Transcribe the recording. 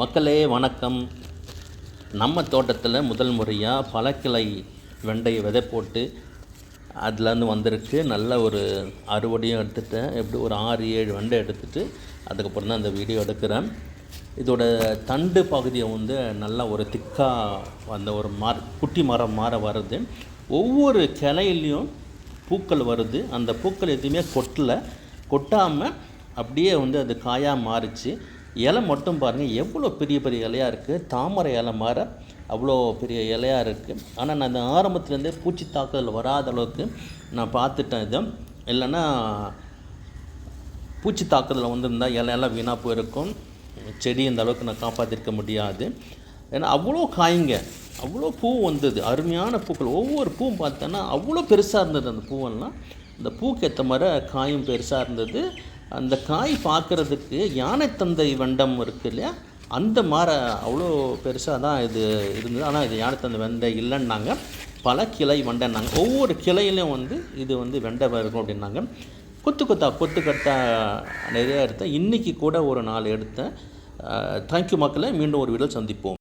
மக்களே வணக்கம். நம்ம தோட்டத்தில் முதல் முறையாக பழக்கிளை வெண்டையை விதை போட்டு அதுலேருந்து வந்திருக்கு. நல்ல ஒரு அறுவடையும் எடுத்துட்டேன். எப்படி ஒரு ஆறு ஏழு வெண்டை எடுத்துட்டு அதுக்கப்புறம் தான் இந்த வீடியோ எடுக்கிறேன். இதோட தண்டு பகுதியை வந்து நல்லா ஒரு திக்காக அந்த ஒரு மர குட்டி மரம் மாற வருது. ஒவ்வொரு கிளையிலையும் பூக்கள் வருது. அந்த பூக்கள் எதுவுமே கொட்டலை. கொட்டாமல் அப்படியே வந்து அது காயாக மாறிச்சு. இலை மட்டும் பாருங்கள் எவ்வளோ பெரிய பெரிய இலையாக இருக்குது தாமரை இலை மாற அவ்வளோ பெரிய இலையாக இருக்குது ஆனால் நான் இந்த ஆரம்பத்துலேருந்தே பூச்சி தாக்குதல் வராத அளவுக்கு நான் பார்த்துட்டேன் இதை. இல்லைன்னா பூச்சி தாக்குதல் வந்திருந்தால் இலையெல்லாம் வீணாக போயிருக்கும். செடி இந்த அளவுக்கு நான் காப்பாற்றிருக்க முடியாது. ஏன்னா அவ்வளோ காய்ங்க. அவ்வளோ பூ வந்தது. அருமையான பூக்கள். ஒவ்வொரு பூவும் பார்த்தோன்னா அவ்வளோ பெருசாக இருந்தது அந்த பூவெல்லாம். அந்த பூக்கு ஏற்ற மாதிரி காயும் பெருசாக இருந்தது. அந்த காய் பார்க்குறதுக்கு யானைத்தந்தை வெண்டம் இருக்குது இல்லையா? அந்த மாதிரி அவ்வளோ பெருசாக தான் இது இருந்தது. ஆனால் இது யானைத்தந்தை வெண்டை இல்லைன்னாங்க. பல கிளை வெண்டைன்னாங்க. ஒவ்வொரு கிளையிலையும் வந்து இது வந்து வெண்டை இருக்கும் அப்படின்னாங்க. கொத்து கொத்தா கொத்து கட்டா நிறையா எடுத்தேன். இன்றைக்கி கூட ஒரு நாள் எடுத்தேன். தேங்க்யூ மக்களை. மீண்டும் ஒரு வீடியோ சந்திப்போம்.